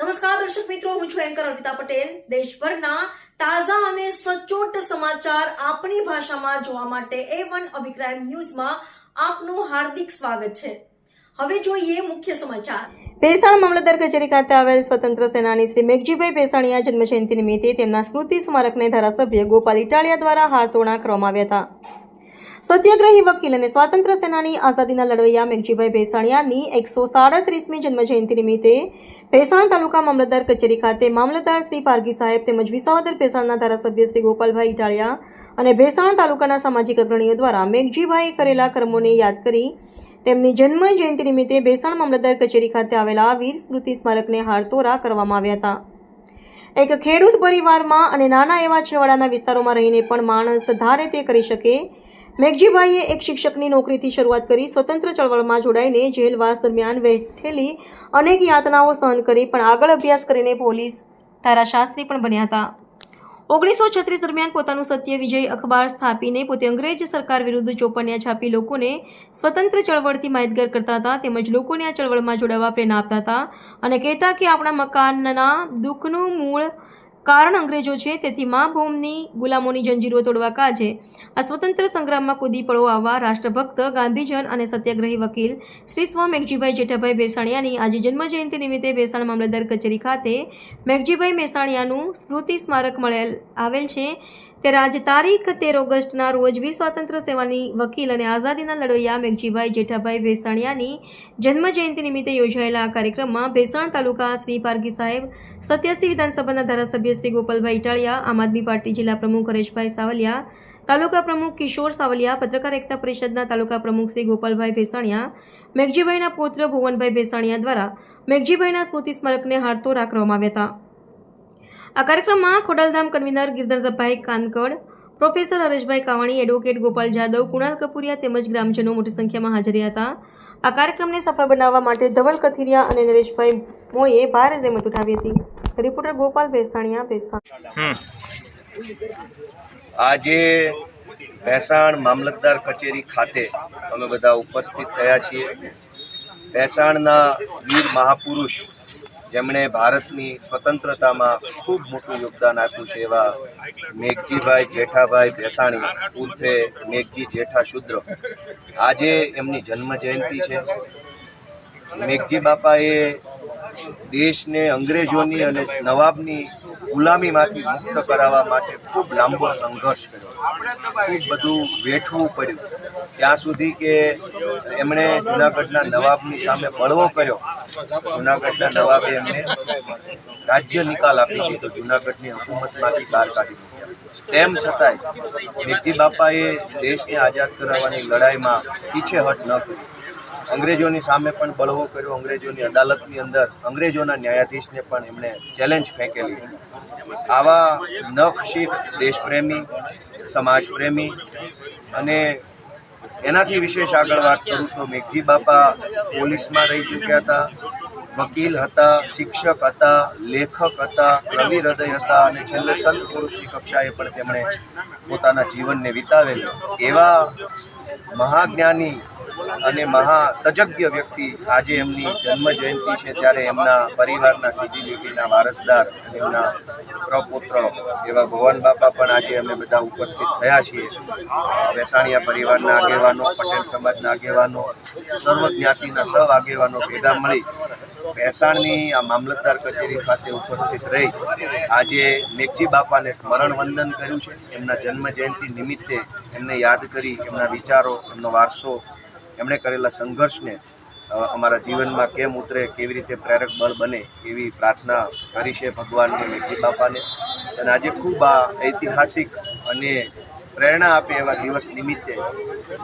નમસ્કાર, દર્શક મિત્રો, હું છું એન્કર અર્પિતા પટેલ. દેશભરના તાજા અને સચોટ સમાચાર આપણી ભાષામાં જોવા માટે એ વન અભિપ્રાય ન્યૂઝમાં આપનું હાર્દિક સ્વાગત છે. હવે જોઈએ મુખ્ય સમાચાર. ભેસાણ મામલતદાર કચેરી ખાતે આવેલ સ્વતંત્ર સેનાની શ્રી મેઘજીભાઈ ભેસાણીયા જન્મજયંતિ નિમિત્તે તેમના સ્મૃતિ સ્મારકને ધારાસભ્ય ગોપાલ ઇટાલિયા દ્વારા હારતોણા કરવામાં આવ્યા હતા. સત્યાગ્રહી વકીલ અને સ્વાતંત્ર્ય સેનાની આઝાદીના લડવૈયા મેઘજીભાઈ ભેસાણીયાની એકસો સાડત્રીસમી જન્મજયંતિ નિમિત્તે ભેસાણ તાલુકા મામલતદાર કચેરી ખાતે મામલતદાર શ્રી પારગી સાહેબ તેમજ વિસાવદર ભેસાણના ધારાસભ્ય શ્રી ગોપાલભાઈ ઇટાળિયા અને ભેસાણ તાલુકાના સામાજિક અગ્રણીઓ દ્વારા મેઘજીભાઈએ કરેલા કર્મોને યાદ કરી તેમની જન્મ જયંતિ નિમિત્તે ભેસાણ મામલતદાર કચેરી ખાતે આવેલા વીર સ્મૃતિ સ્મારકને હારતોરા કરવામાં આવ્યા હતા. એક ખેડૂત પરિવારમાં અને નાના એવા છેવાડાના વિસ્તારોમાં રહીને પણ માણસ ધારે તે કરી શકે મેઘજીભાઈએ એક શિક્ષકની નોકરીથી શરૂઆત કરી સ્વતંત્ર ચળવળમાં જોડાઈને જેલવાસ દરમિયાન વેઠેલી અનેક યાતનાઓ સહન કરી, પણ આગળ અભ્યાસ કરીને પોલીસ ધારાશાસ્ત્રી પણ બન્યા હતા. ઓગણીસો છત્રીસ દરમિયાન પોતાનું સત્ય વિજય અખબાર સ્થાપીને પોતે અંગ્રેજ સરકાર વિરુદ્ધ ચોપન્યા છાપી લોકોને સ્વતંત્ર ચળવળથી માહિતગાર કરતા હતા, તેમજ લોકોને આ ચળવળમાં જોડાવા પ્રેરણા આપતા હતા અને કહેતા કે આપણા મકાનના દુઃખનું મૂળ કારણ અંગ્રેજો છે, તેથી મા ભૂમની ગુલામોની જંજીરો તોડવા કાજે આ સ્વતંત્ર સંગ્રામમાં કૂદી પડો આવવા રાષ્ટ્રભક્ત, ગાંધીજન અને સત્યાગ્રહી વકીલ શ્રી સ્વ મેઘજીભાઈ જેઠાભાઈ ભેસાણિયાની આજે જન્મજયંતિ નિમિત્તે ભેસાણ મામલતદાર કચેરી ખાતે મેઘજીભાઈ મેસાણિયાનું સ્મૃતિ સ્મારક મળેલ, આવેલ છે. ત્યારે આજે તારીખ તેર ઓગસ્ટના રોજ વીર સ્વાતંત્ર્ય સેવાની વકીલ અને આઝાદીના લડવૈયા મેઘજીભાઈ જેઠાભાઈ ભેસાણિયાની જન્મ જયંતિ નિમિત્તે યોજાયેલા આ કાર્યક્રમમાં ભેસાણ તાલુકા શ્રી પારગી સાહેબ, સત્યાસી વિધાનસભાના ધારાસભ્ય શ્રી ગોપાલભાઈ ઇટાળિયા આમ આદમી પાર્ટી જિલ્લા પ્રમુખ હરેશભાઈ સાવલિયા, તાલુકા પ્રમુખ કિશોર સાવલિયા, પત્રકાર એકતા પરિષદના તાલુકા પ્રમુખ શ્રી ગોપાલભાઈ ભેસાણિયા, મેઘજીભાઈના પુત્ર ભુવનભાઈ ભેસાણિયા દ્વારા મેઘજીભાઈના સ્મૃતિ સ્મારકને હારતો રાખવામાં આવ્યા હતા. આ કાર્યક્રમમાં Khodaldham convener Girdharbhai Kanakad, professor Hareshbhai Kavani, advocate Gopal Jadav, Kunal Kapuriya તેમજ ગ્રામજનો મોટી સંખ્યામાં હાજર હતા. આ કાર્યક્રમને સફળ બનાવવા માટે ધવલ કથિરિયા અને નરેશભાઈ મોએ ભારે જહેમત ઉઠાવી હતી. રિપોર્ટર ગોપાલ ભેસાણીયા ભેસાણ. આજે ભેસાણ મામલતદાર કચેરી ખાતે અમે બધા ઉપસ્થિત થયા છીએ. ભેસાણના વીર મહાપુરુષ જેમણે ભારતની સ્વતંત્રતામાં ખૂબ મોટું યોગદાન આપ્યું છે એવા મેઘજીભાઈ જેઠાભાઈ ભેસાણી, ઉર્ફે મેઘજી જેઠા શુદ્ર આજે એમની જન્મ જયંતિ છે. મેઘજી બાપાએ દેશને અંગ્રેજોની અને નવાબની ગુલામીમાંથી મુક્ત કરાવવા માટે ખૂબ લાંબો સંઘર્ષ કર્યો. ખૂબ બધું વેઠવું પડ્યું. ત્યાં સુધી કે એમણે જુનાગઢના નવાબની સામે બળવો કર્યો, જુનાગઢના નવાબે એમને રાજ્ય નિકાલ આપી દીધો, જુનાગઢની હુકુમતમાંથી બહાર કાઢી તેમ છતાંય મેઘજી બાપાએ દેશને આઝાદ કરાવવાની લડાઈમાં પીછેહટ ન કરી. અંગ્રેજોની સામે પણ બળવો કર્યો, અંગ્રેજોની અદાલતની અંદર અંગ્રેજોના ન્યાયાધીશને પણ એમણે ચેલેન્જ ફેંકેલી. આવા નખશીખ દેશપ્રેમી, સમાજપ્રેમી અને એનાથી વિશેષ આગળ વાત કરું તો મેઘજી બાપા પોલીસમાં રહી ચૂક્યા હતા. વકીલ હતા, શિક્ષક હતા, લેખક હતા કવિ હૃદય હતા અને છેલ્લે સંત પુરુષની કક્ષાએ પણ તેમણે પોતાના જીવનને વિતાવેલું એવા મહાજ્ઞાની અને મહા તજજ્ઞ વ્યક્તિ આજે એમની જન્મ જયંતિ છે ત્યારે એમના પરિવારના સીધી લીટીના વારસદાર એમના પ્રપુત્ર એવા ભવન બાપા પણ આજે અમે બધા ઉપસ્થિત થયા છીએ. વેસાણીયા પરિવારના આગેવાનો, પટેલ સમાજના આગેવાનો સર્વ જ્ઞાતિના સૌ આગેવાનો ભેગા મળી ભેસાણની આ મામલતદાર કચેરી ખાતે ઉપસ્થિત રહી. આજે મેઘજી બાપાને સ્મરણ વંદન કર્યું છે. એમના જન્મ જયંતિ નિમિત્તે એમને યાદ કરી, એમના વિચારો, એમનો વારસો એમણે કરેલા સંઘર્ષને અમારા જીવનમાં કેમ ઉતરે, કેવી રીતે પ્રેરક બળ બને એવી પ્રાર્થના કરી છે ભગવાનને મેઘજી બાપાને. અને આજે ખૂબ આ ઐતિહાસિક અને પ્રેરણા આપે એવા દિવસ નિમિત્તે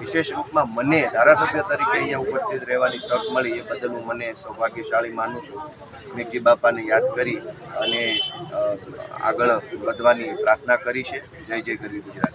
વિશેષ રૂપમાં મને ધારાસભ્ય તરીકે અહીંયા ઉપસ્થિત રહેવાની તક મળી એ બદલ હું મને સૌભાગ્યશાળી માનું છું. મેઘજી બાપાને યાદ કરી અને આગળ વધવાની પ્રાર્થના કરી છે. જય જય ગરવી ગુજરાત.